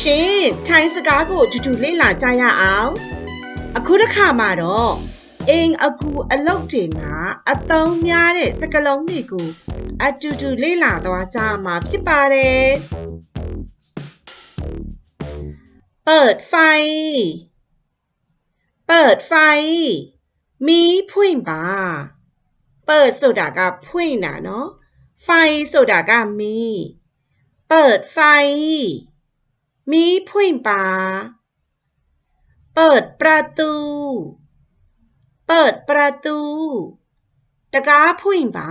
ရှင်ထိုင်းစကားကိုအတူတူလေ့လာကြရအောင်အခုတစ်ခါမှာတော့အင်အကူအလုတ်တွေမှာအသုံးများတဲ့စကားလုံးတွေကိုအတူတူလေ့လာသွားကြမှာဖြစ်ပါတယ်เปิดไฟ เปิดไฟ มีဖွင့်ပါเปิดဆိုတာကဖွင့်တာเนาะไฟဆိုတာကမီးเปิดไฟ มีဖွင့်ပါเปิดประตู เปิดประตู တကားဖွင့်ပါ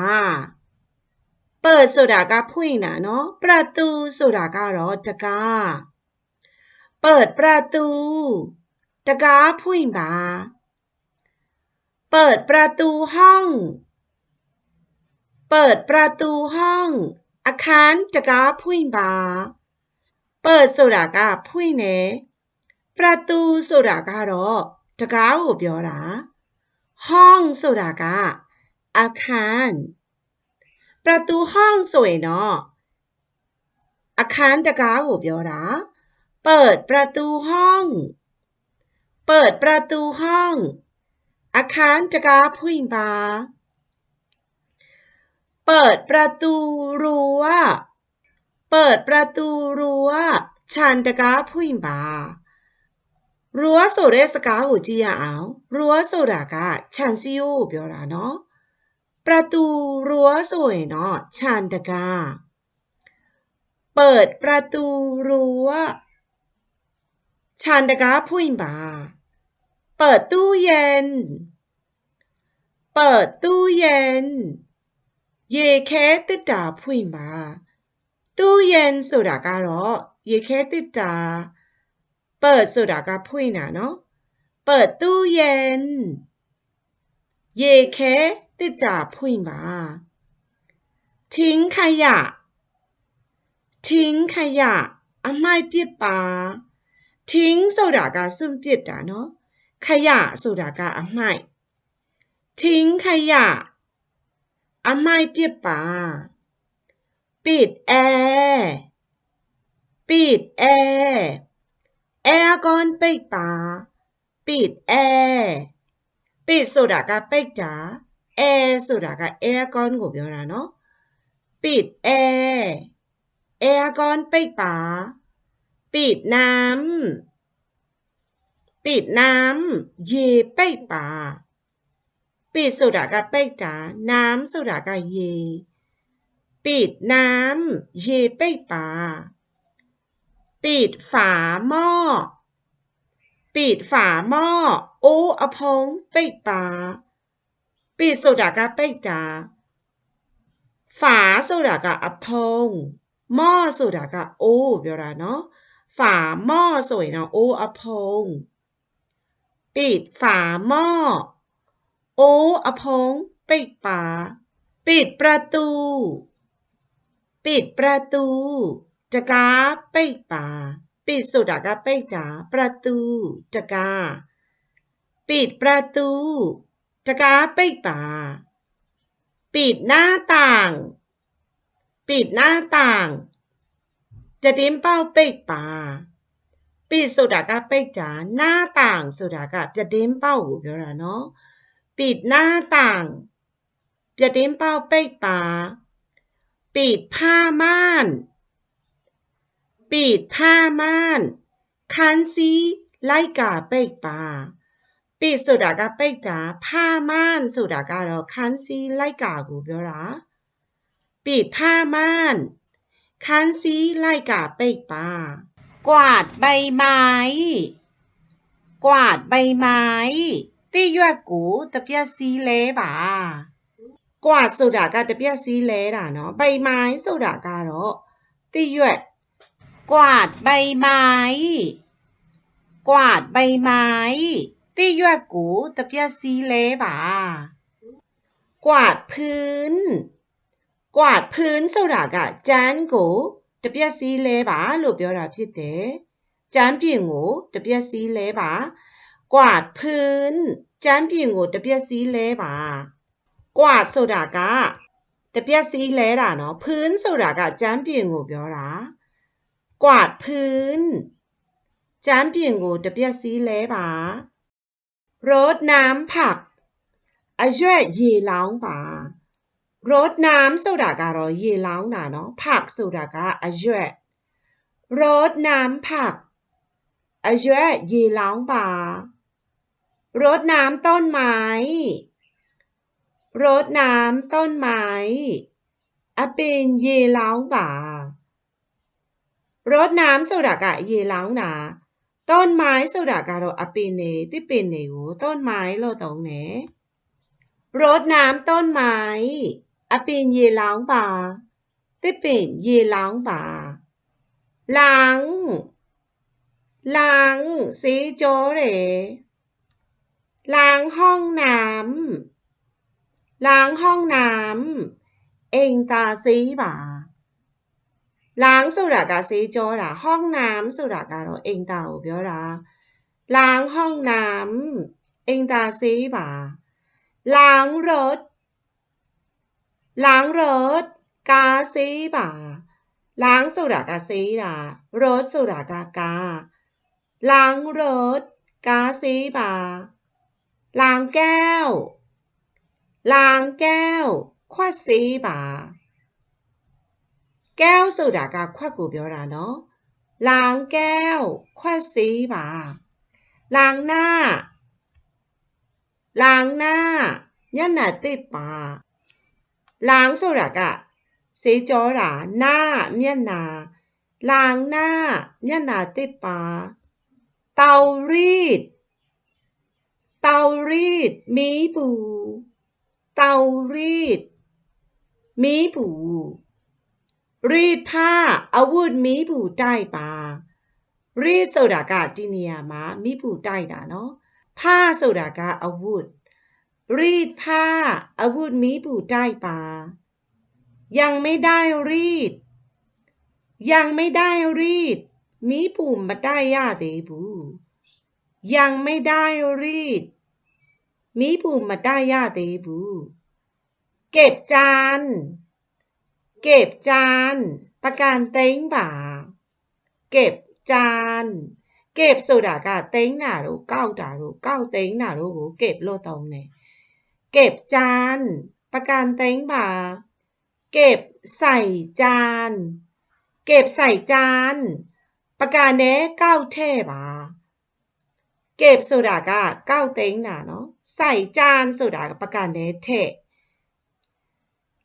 เปิดဆိုတာကဖွင့်တာเนาะประตูဆိုတာကတော့တကားเปิดประตู တကားဖွင့်ပါเปิดประตูห้อง เปิดประตูห้อง အခန်းတကားဖွင့်ပါ เปิดဆိုတာကဖွင့်တယ်ประตูဆိုတာကတော့တကားကိုပြောတာห้องဆိုတာကအခန်းประตูห้องဆိုရင်တော့အခန်းတကားကိုပြောတာเปิดประตูห้อง เปิดประตูห้อง အခန်းတကားဖွင့်ပါ เปิดประตูรั้ว เปิดประตูรั้วခြံတကားဖွင့်ပါรั้วဆိုတဲ့စကားကိုကြည့်ရအောင်รั้วဆိုတာကခြံစည်းရိုးကိုပြောတာเนาะประตูรั้วဆိုရင်တော့ခြံတကားเปิดประตูรั้วခြံတကားဖွင့်ပါ เปิดตู้เย็น เปิดตู้เย็น ရေခဲတစ်တာဖွင့်ပါตู้ เย็นဆိုတာကတော့ရေခဲတစ်တာเปิดဆိုတာကဖွင့်တာเนาะเปิดตู้เย็น ရေခဲတစ်တာဖွင့်ပါทิ้งขยะ ทิ้งขยะ အမှိုက်ပစ်ပါ ทิ้งဆိုတာကစွန့်ပစ်တာเนาะขยะဆိုတာကအမှိုက်ทิ้งขยะ အမှိုက်ပစ်ပါ ปิดแอร์ปิดแอร์แอร์ก่อนပိတ်ပါปิดแอร์ปิดဆိုတာကပိတ်တာแอร์ဆိုတာက air con ကိုပြောတာเนาะปิดแอร์ air con ပိတ်ပါปิดน้ำปิดน้ำရေပိတ်ပါปิดဆိုတာကပိတ်တာน้ำဆိုတာကရေ ปิดน้ำရေပိတ်ပါปิดฝาหม้อปิดฝาหม้อအိုးအဖုံးပိတ်ပါปิดဆိုတာကပိတ်တာฝาဆိုတာကအဖုံးหม้อဆိုတာကအိုးပြောတာเนาะฝาหม้อဆိုရင်တော့အိုးအဖုံးปิดฝาหม้อโอ้อพงปิดป่าปิดประตู ปิดประตูจะกาปิดป่าปิดสุดากาปิดจ๋าประตูจะกาปิดประตูจะกาปิดป่าปิดหน้าต่าง ปิดหน้าต่าง จะดิ้มเป้าปิดป่าปิดสุดากาပိတ်จ๋ာหน้าต่างဆိုတာကပြတင်းပေါက်ကိုပြောတာเนาะปิดหน้าต่าง ပြတင်းပေါက်ပိတ်ပါ ปิ ปิดผ้าม่าน ปิดผ้าม่านคันซีไล่กาเปิดปาปิดสุดากาเปิดจ้าผ้าม่านสุดากาเราคันซีไล่กากูเปล่าปิดผ้าม่านคันซีไล่กาเปิดปากวาดใบไม้ กวาดใบไม้ตี้ยอดกูตะเปียซีเล่บ่า ကွာဆိုတာကတပြက်စီးလဲတာနော်။ဗိမိုင်းဆိုတာကတော့တိရွက်ကွာဗိမိုင်းကွာဗိမိုင်းတိရွက်ကိုတပြက်စီးလဲပါ။ကွာพื้น กวาดพื้นဆိုတာကကျန်းကိုတပြက်စီးလဲပါလို့ပြောတာဖြစ်တယ်။ကျန်းပြင်ကိုတပြက်စီးလဲပါกวาดพื้นကျမ်းပြင်ကိုတပြက်စီးလဲပါ กวาดဆိုတာကတပြက်စီးလဲတာเนาะพื้นဆိုတာကကျမ်းပြင်ကိုပြောတာ กวาดพื้น จานเปลี่ยนကိုတပြက်စီးလဲပါรดน้ำผักအရွက်ရေလောင်းပါรดน้ำဆိုတာကတော့ရေလောင်းတာเนาะผักဆိုတာကအရွက်รดน้ำผักအရွက်ရေလောင်းပါรดน้ำต้นไม้ รดน้ำต้นไม้အပင်ရေလောင်းပါรดน้ำဆိုတာကရေလောင်းတာต้นไม้ဆိုတာကတော့အပင်တွေတစ်ပင်တွေကိုต้นไม้လို့သုံးတယ်รดน้ำต้นไม้အပင်ရေလောင်းပါတစ်ပင်ရေလောင်းပါล้างล้างสีโจเรล้างห้องน้ำ ล้างห้องน้ำเองตาซีบาล้างสุรากาซีโจระห้องน้ำสุรากาโรเองตาอุเบียวระล้างห้องน้ำเองตาซีบาล้างรถ ล้างรถ กาซีบาล้างสุรากาซีดารถสุรากากา ล้างรถ กาซีบาล้างแก้ว ล้างแก้วခွက်ဆေးပါแก้วဆိုတာကခွက်ကိုပြောတာနော်ล้างแก้วခွက်ဆေးပါล้างหน้าล้างหน้าမျက်နှာတစ်ပါล้างဆိုတာကဆေးကြောတာหน้าမျက်နှာล้างหน้าမျက်နှာတစ်ပါเตารีดเตารีดမီးဘူ เตารีดမီးဘူรีดผ้าอาวุธမီးဘူတိုက်ပါ read ဆိုတာကဒီနေရာမှာမီးဘူတိုက်တာเนาะผ้าဆိုတာကအဝတ် read ผ้าอาวุธမီးဘူတိုက်ပါยังไม่ได้ read ยังไม่ได้ read မီးဘူမတိုက်ရသေးဘူးยังไม่ได้ read မီးဘူမတိုက်ရသေးဘူးเก็บจานเก็บจานประกันเต็งบ่าเก็บจานเก็บဆိုတာကတိန်းတာတို့ကောက်တာတို့ကောက်တိန်းတာတို့ကိုเก็บလို့သုံးတယ်เก็บจานประกันเต็งบ่าเก็บใส่จานเก็บใส่จานประกันเน้ကောက်ထဲပါเก็บဆိုတာကကောက်တိန်းတာเนาะ ะ ใส่จานโซดากับประการเนเท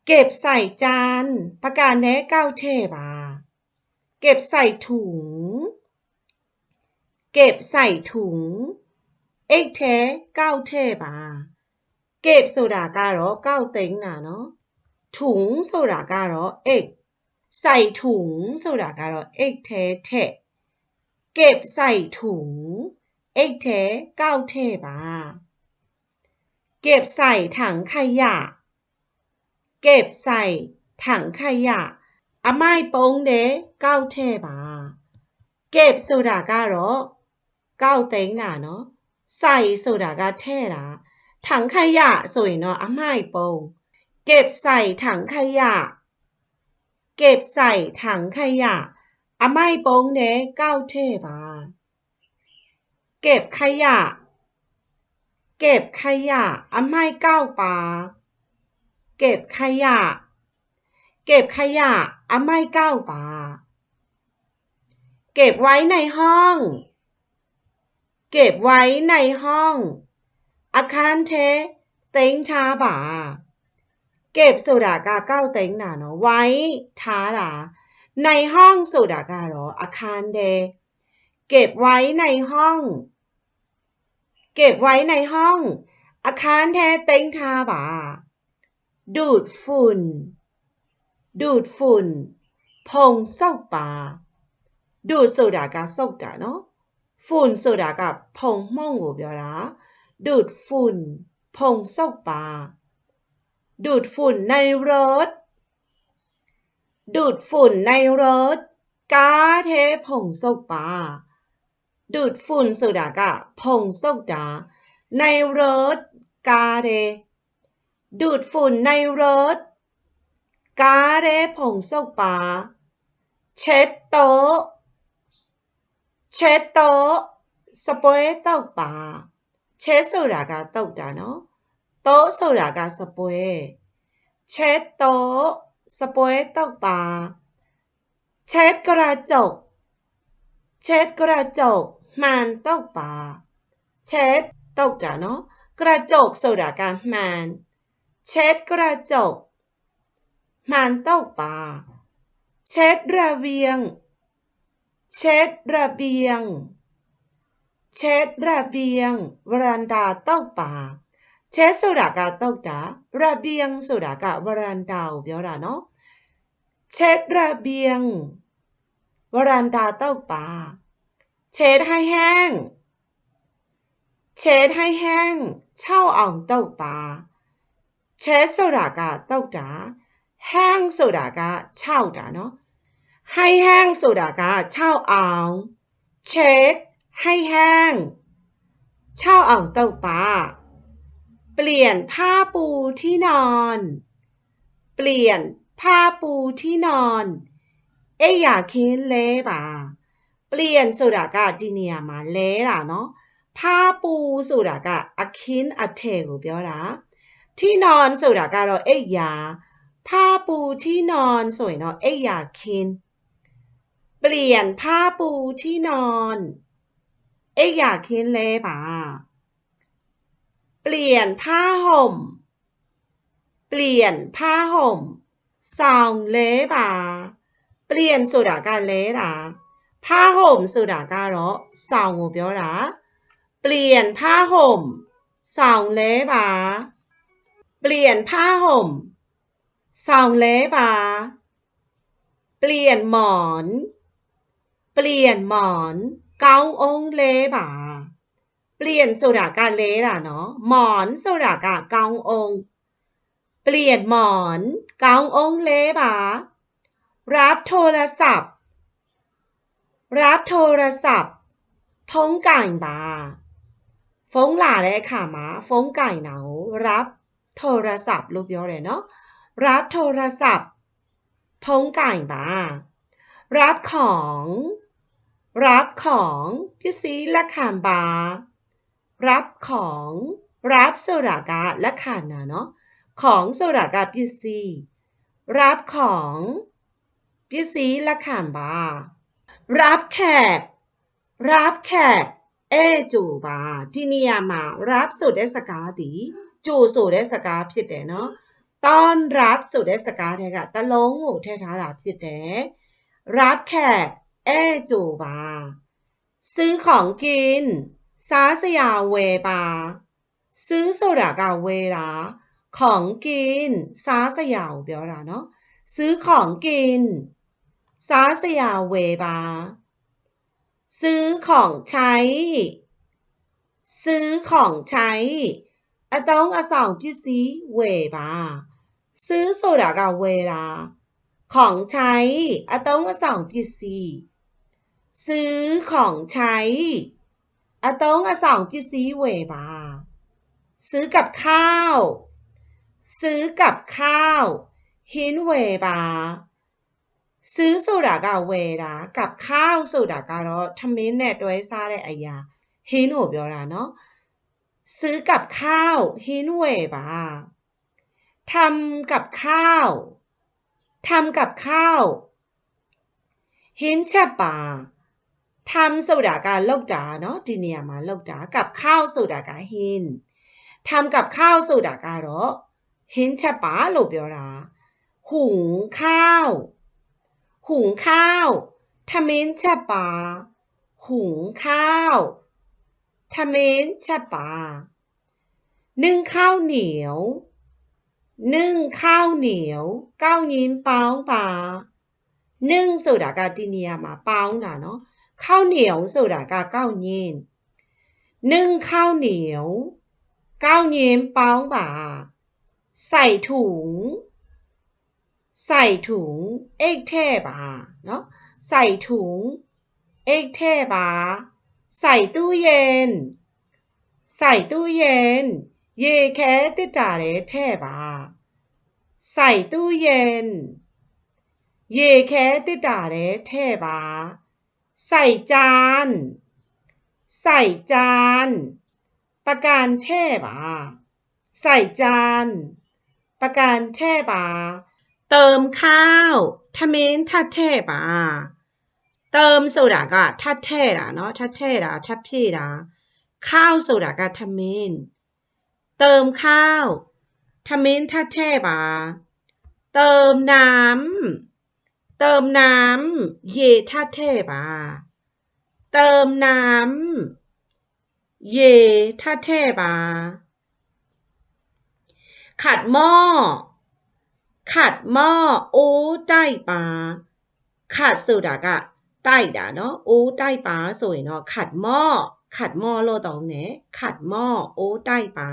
เก็บใส่จานประการเนเก้าเทบาเก็บใส่ถุง เก็บใส่ถุงเอกเทเก้าเทบาเก็บสุดาการอเก้าเต็งนะเนาะถุงสุดาการอเอกใส่ถุงสุดาการอเอกเทเทเก็บใส่ถุงเอกเทเก้าเทบา เก็บใส่ถังขยะเก็บใส่ถังขยะအမိုက်ပုံးတဲ့ကောက်ထဲပါเก็บဆိုတာကတော့ကောက်သိမ်းတာเนาะใส่ဆိုတာကထဲတာถังขยะဆိုရင်တော့အမိုက်ပုံးเก็บใส่ถังขยะเก็บใส่ถังขยะအမိုက်ပုံးတဲ့ကောက်ထဲပါเก็บขยะ เก็บขยะอาไม่เก้าป่า เก็บขยะ เก็บขยะอาไม่เก้าป่า เก็บไว้ในห้อง เก็บไว้ในห้อง อาคารเท เต็งชาบ่า เก็บโซดากาเก้าเต็งหนาเนาะไว้ทาหนาในห้องโซดากาเหรออาคารเด เก็บไว้ในห้อง เก็บไว้ในห้องอาคารแท้เต็งทาบาดูดฝุ่น ดูดฝุ่น พงเศร้าปาดูดโซดากาโซดาเนาะฝุ่นโซดากาบพงม่องหูบียราดูดฝุ่น พงเศร้าปาดูดฝุ่นในรถ ดูดฝุ่นในรถ กาเทพงเศร้าปา ดูดฝุ่นสุดากะผงโซดา ในรถกาเร ดูดฝุ่นในรถกาเรผงสกปา เช็ดโต๊เช็ดโต๊สเปรย์โต๊ะปา เช็ดสุดากะโต๊ะดาเนาะโต๊ะสุดากะสเปรย์เช็ดโต๊สเปรย์โต๊ะปา เช็ดกระจก เช็ดกระจกมันตกปาเช็ดตกกะเนาะกระจกโซดากามันเช็ดกระจกมันตกปาเช็ดระเบียง เช็ดระเบียง เช็ดระเบียงวรันดาเต้าป่าเช็ดโซดากาเต้าตาระเบียงโซดากาวรันดาเบียวราเนาะเช็ดระเบียง วรานดาเต้าป่า เช็ดให้แห้ง เช็ดให้แห้ง เช่าอ่องเต้าป่า เช็ดโซดากาเต้าจ๋า แห้งโซดากาเช่าจ๋าเนาะ ให้แห้งโซดากาเช่าอ่อง เช็ดให้แห้ง เช่าอ่องเต้าป่า เปลี่ยนผ้าปูที่นอน เปลี่ยนผ้าปูที่นอน เอ้ยอยากคินလဲပါเปลี่ยนဆိုတာကဒီနေရာမှာလဲတာเนาะผ้าปูဆိုတာကအခင်းအထည်ကိုပြောတာที่นอนဆိုတာကတော့အိပ်ယာผ้าปูที่นอนဆိုရင်တော့အိပ်ယာခင်းเปลี่ยนผ้าปูที่นอนအိပ်ယာခင်းလဲပါเปลี่ยนผ้าห่ม เปลี่ยนผ้าห่มဆောင်လဲပါ เปลี่ยนဆိုတာကလဲတာผ้าห่มဆိုတာကတော့ဆောင်ကိုပြောတာเปลี่ยนผ้าห่มဆောင်လဲပါเปลี่ยนผ้าห่มဆောင်လဲပါเปลี่ยนหมอน เปลี่ยนหมอนကောင်းအောင်လဲပါเปลี่ยนဆိုတာကလဲတာเนาะหมอนဆိုတာကကောင်းအောင်เปลี่ยนหมอนကောင်းအောင်လဲပါ รับโทรศัพท์ รับโทรศัพท์ทงไก่บาฟงหล่าเลยค่ะมาฟงไก่เหนารับโทรศัพท์รูปยอะเลยเนาะรับโทรศัพท์พงไก่บารับของ รับของพี่ซีละขานบา รับของ รับโซรากะละขานนะเนาะของโซรากะพี่ซีรับของ ပစ္စည်းလက်ခံပါรับแขก รับแขกအဲကြိုပါဒီနေရာမှာ รับ ဆိုတဲ့စကားဒီကြိုဆိုတဲ့စကားဖြစ်တယ်เนาะต้อนรับဆိုတဲ့စကားတွေကတလုံးကိုထည့်ထားတာဖြစ်တယ်รับแขกအဲကြိုပါซื้อของกินစားစရာဝယ်ပါซื้อဆိုတာကဝယ်တာของกินစားစရာကိုပြောတာเนาะซื้อของกิน စားစရာဝယ်ပါซื้อของใช้ ซื้อของใช้အသုံးအဆောင်ပစ္စည်းဝယ်ပါซื้อဆိုတာကဝယ်တာของใช้အသုံးအဆောင်ပစ္စည်းซื้อของใช้အသုံးအဆောင်ပစ္စည်းဝယ်ပါซื้อกับข้าว ซื้อกับข้าวဟင်းဝယ်ပါ ซื้อဆိုတာကဝယ်တာกับข้าวဆိုတာကတော့ထမင်းနဲ့တွဲစားတဲ့အရာဟင်းကိုပြောတာเนาะซื้อกับข้าวဟင်းဝယ်ပါทำกับข้าวทำกับข้าวဟင်းချက်ပါทำဆိုတာကလောက်တာเนาะဒီနေရာမှာလောက်တာกับข้าวဆိုတာကဟင်းทำกับข้าวဆိုတာကတော့ဟင်းချက်ပါလို့ပြောတာหุงข้าว หุงข้าวทำเมนชะปาหุงข้าวทำเมนชะปานึ่งข้าวเหนียว นึ่งข้าวเหนียวเก้ายินเป้าปานึ่งโซดากาตินียมาเป้าน่ะเนาะข้าวเหนียวโซดากาเก้ายินนึ่งข้าวเหนียวเก้ายินเป้าปาใส่ถุง ใส่ถุงเอกแทบาเนาะใส่ถุงเอกแทบาใส่ตู้เย็น ใส่ตู้เย็น เย่แค่ติดจ่าเรแทบาใส่ตู้เย็น เย่แค่ติดจ่าเรแทบาใส่จาน ใส่จาน ประการแช่บาใส่จาน ประการแช่บา เติมข้าวทเมนทัดเทปอะเติมโซดาก็ทัดเทล่ะเนาะทัดเทล่ะทัดพี่ล่ะข้าวโซดาก็ทเมนเติมข้าวทเมนทัดเทปอะเติมน้ำเติมน้ำเยทัดเทปอะเติมน้ำเยทัดเทปอะขัดหม้อ ขัดหม้อโอ้ใต้ปลาขัดสุดากะใต้ดาเนาะโอ้ใต้ปลาสวยเนาะขัดหม้อขัดหม้อโลตองเนะขัดหม้อโอ้ใต้ปลา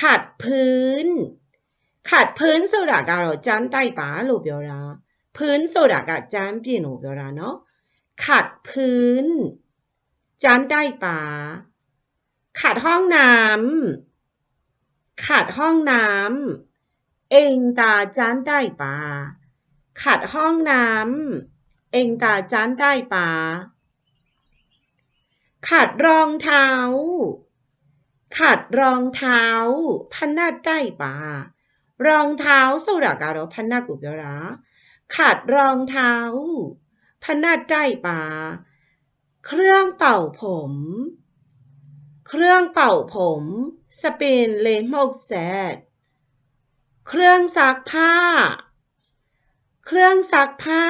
ขัดพื้นขัดพื้นสุดากะเราจานใต้ปลาโลเบียวราพื้นสุดากะจานปลี่นโเบียวราเนาะขัดพื้นจานได้ปลาขัดห้องน้ำขัดห้องน้ำ เองตาจานได้ปาขัดห้องน้ำเองตาจานได้ปาขัดรองเท้า ขัดรองเท้าพันหน้าได้ปารองเท้าสุรากาโรพันหน้ากุเบระขัดรองเท้าพันหน้าได้ปาเครื่องเป่าผม เครื่องเป่าผม สเปนเลมอกแซด เครื่องซักผ้า เครื่องซักผ้า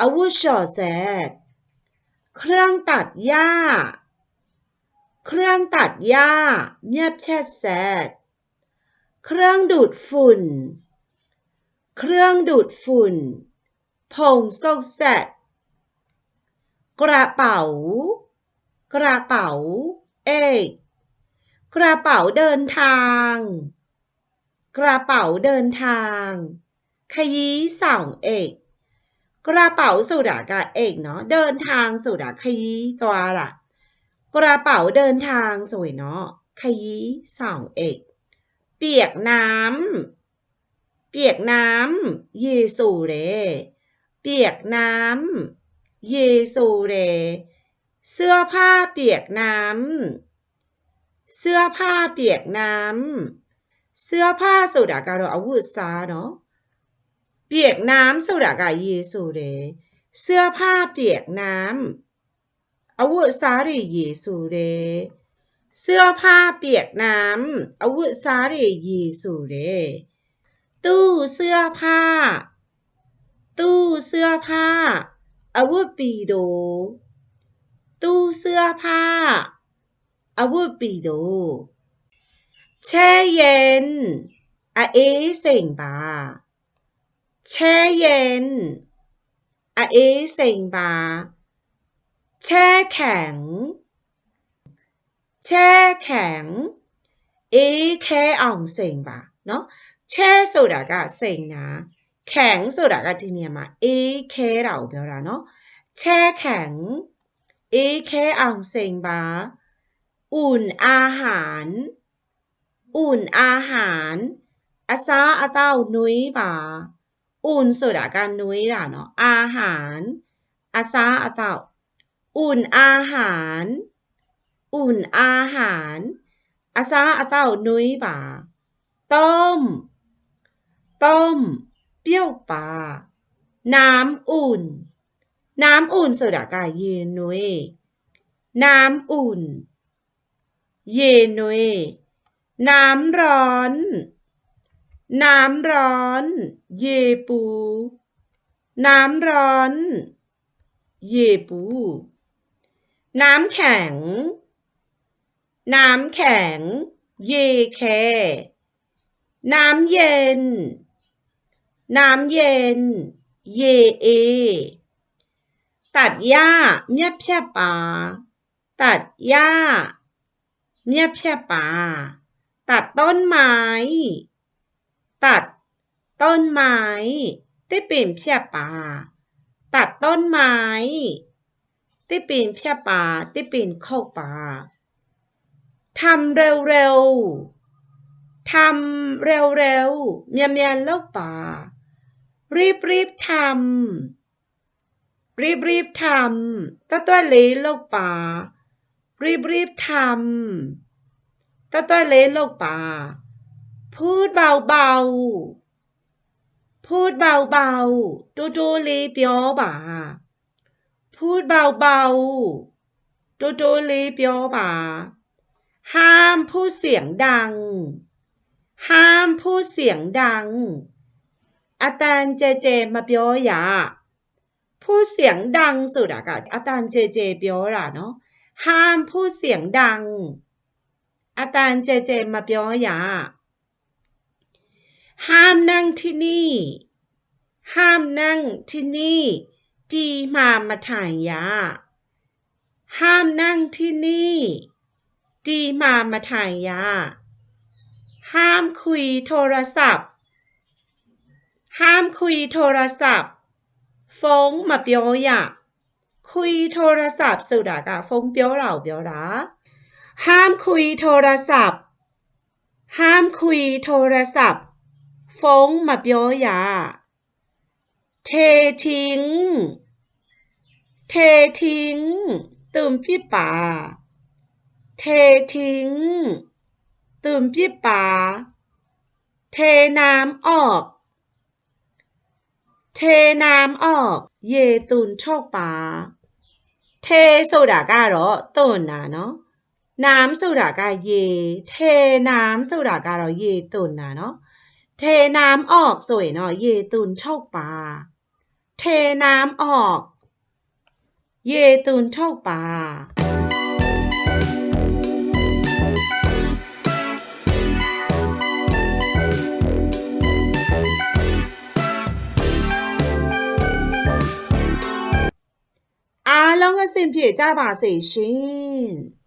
อาวุธชอแซดเครื่องตัดหญ้า เครื่องตัดหญ้าเงียบแช่แซดเครื่องดูดฝุ่น เครื่องดูดฝุ่น ผงโซกแซดกระเป๋า กระเป๋า เอกกระเป๋าเดินทาง กระเป๋าเดินทางขยี้สองเอกกระเป๋าสุดากะเอกเนาะเดินทางสุดาขยี้ตัวละกระเป๋าเดินทางสวยเนาะขยี้สองเอกเปียกน้ำเปียกน้ำเยซูเรเปียกน้ำเยซูเรเสื้อผ้าเปียกน้ำเสื้อผ้าเปียกน้ำ เสื้อผ้าสุดากะเราอาวุธซาเนาะเปียกน้ำสุดากะเยซูเรเสื้อผ้าเปียกน้ำอาวุธซาเรเยซูเรเสื้อผ้าเปียกน้ำอาวุธซาเรเยซูเรตู้เสื้อผ้า ตู้เสื้อผ้าอาวุธปีโด ตู้เสื้อผ้าอาวุธปีโด แช่เย็นอะเอเสิงบาแช่เย็นอะเอเสิงบาแช่แข็ง แช่แข็ง เอแค่อ่องเสิงบาเนาะแช่ဆိုတာကစိန်နာแข็งဆိုတာကဒီနေရာမှာအေးခဲတာကိုပြောတာเนาะแช่แข็ง เอแค่อ่องเสิงบา อุ่นอาหารอาซาอาเต้านุ้ยป่าอุ่นสุดอาการนุ้ยล่ะเนาะอาหารอาซาอาเต้าอุ่นอาหาร อุ่นอาหารอาซาอาเต้านุ้ยป่าต้ม ต้ม เปรี้ยวป่าน้ำอุ่น น้ำอุ่นสุดอากาศเย็นนุ้ยน้ำอุ่น เย็นนุ้ย น้ำร้อน น้ำร้อน เยปู น้ำร้อน เยปู น้ำแข็ง น้ำแข็ง เยแค น้ำเย็น น้ำเย็น เยเอ ตัดหญ้าเมียบแช่ปาตัดหญ้าเมียบแช่ปา ตัดต้นไม้ ตัดต้นไม้ที่เป็นเพียป่าตัดต้นไม้ที่เป็นเพียป่าที่เป็นเข้าป่าทำเร็วๆทำเร็วๆเมียเมียนเลิกป่า รีบรีบทำรีบรีบทำตัวตัวเล็กลูกป่า รีบรีบทำ ตัวตัวเล็กลูกป่า พูดเบาเบาๆพูดเบาเบาๆตัวตัวเล็กเปียวป่า พูดเบาเบาๆตัวตัวเล็กเปียวป่า ห้ามพูดเสียงดัง ห้ามพูดเสียงดัง อาจารย์เจเจมาเปียวอย่าพูดเสียงดังสุดอะกะอาจารย์เจเจเปียวล่ะเนาะ ห้ามพูดเสียงดัง อาจารย์เจเจมาเปียวอย่าห้ามนั่งที่นี่ ห้ามนั่งที่นี่ดีมามาถ่ายยาห้ามนั่งที่นี่ดีมามาถ่ายยาห้ามคุยโทรศัพท์ ห้ามคุยโทรศัพท์ฟงมาเปียวอย่าคุยโทรศัพท์สุดากะฟงเปียวเราเปียวรา ห้ามคุยโทรศัพท์ ห้ามคุยโทรศัพท์ฟงมาเบียวยา เททิ้ง เททิ้งตุ่มพี่ป่า เททิ้งตุ่มพี่ป่า เทน้ำออก เทน้ำออก เยตุนโชคป่า เทโซดาก้ารอตุ่นนะเนาะ น้ำဆိုတာကရေเทน้ำဆိုတာကတော့ရေตุ่นနာเนาะเทน้ำออกဆိုရင်တော့ရေตุนโชคป่า เทน้ำออก เยตุนโชคป่า အားလုံးအဆင်ပြေကြပါစေရှင်